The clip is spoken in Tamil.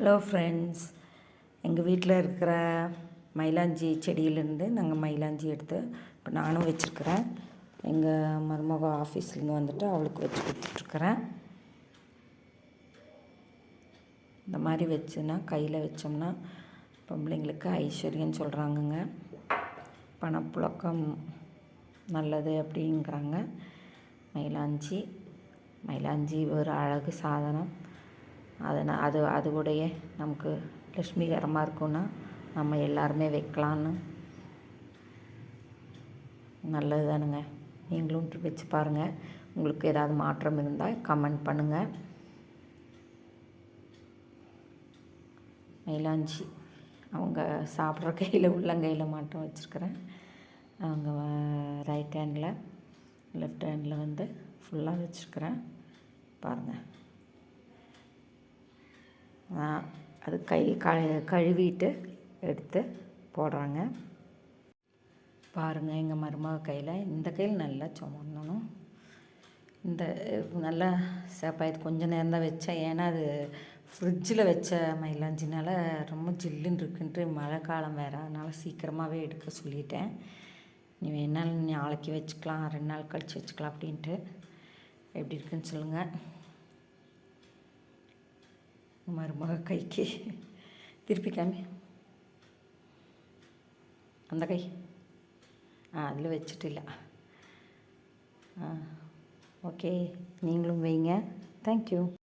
ஹலோ ஃப்ரெண்ட்ஸ் எங்கள் வீட்டில் இருக்கிற மயிலாஞ்சி செடியிலேருந்து நாங்கள் மயிலாஞ்சி எடுத்து இப்போ நானும் வச்சுருக்கிறேன். எங்கள் மருமக ஆஃபீஸ்லேருந்து வந்துட்டு அவளுக்கு வச்சு கொடுத்துட்ருக்குறேன். இந்த மாதிரி வச்சுன்னா கையில் வச்சோம்னா பொம்பளைங்களுக்கு ஐஸ்வர்யம்னு சொல்கிறாங்கங்க பணப்புழக்கம் நல்லது அப்படிங்கிறாங்க. மயிலாஞ்சி மயிலாஞ்சி ஒரு அழகு சாதனம். அதனால் அது அது கூடயே நமக்கு லட்சுமிகரமாக இருக்குன்னா நம்ம எல்லாருமே வைக்கலான்னு நல்லது தானுங்க நீங்களும் வச்சு பாருங்கள் உங்களுக்கு ஏதாவது மாற்றம் இருந்தால் கமெண்ட் பண்ணுங்கள் மயிலாஞ்சி அவங்க சாப்பிட்ற கையில் உள்ளங்கையில் மாட்டம் வச்சுருக்கிறேன். அவங்க ரைட் ஹேண்டில் லெஃப்ட் ஹேண்டில் வந்து ஃபுல்லாக வச்சுருக்கிறேன். பாருங்கள் அது கை க கழுவிட்டு எடுத்து போடுறாங்க. பாருங்கள் எங்கள் மருமக கையில் இந்த கையில் நல்லா சுமந்தணும். இந்த நல்லா சேப்பாயத்து கொஞ்சம் நேரம் தான் வச்சேன். ஏன்னா அது ஃப்ரிட்ஜில் வச்ச மயிலாஞ்சினால ரொம்ப ஜில்லுன்னு இருக்குன்ட்டு மழை காலம் வேறு. அதனால் சீக்கிரமாகவே எடுக்க சொல்லிட்டேன். நீ வேணாலும் நாளைக்கு வச்சுக்கலாம் ரெண்டு நாள் கழித்து வச்சுக்கலாம் அப்படின்ட்டு. எப்படி இருக்குன்னு சொல்லுங்கள் மருமக கைக்கு. திருப்பி காமி. அந்த கை. ஆ அதில் வச்சுட்டு இல்லை. ஆ ஓகே. நீங்களும் வைங்க. Thank you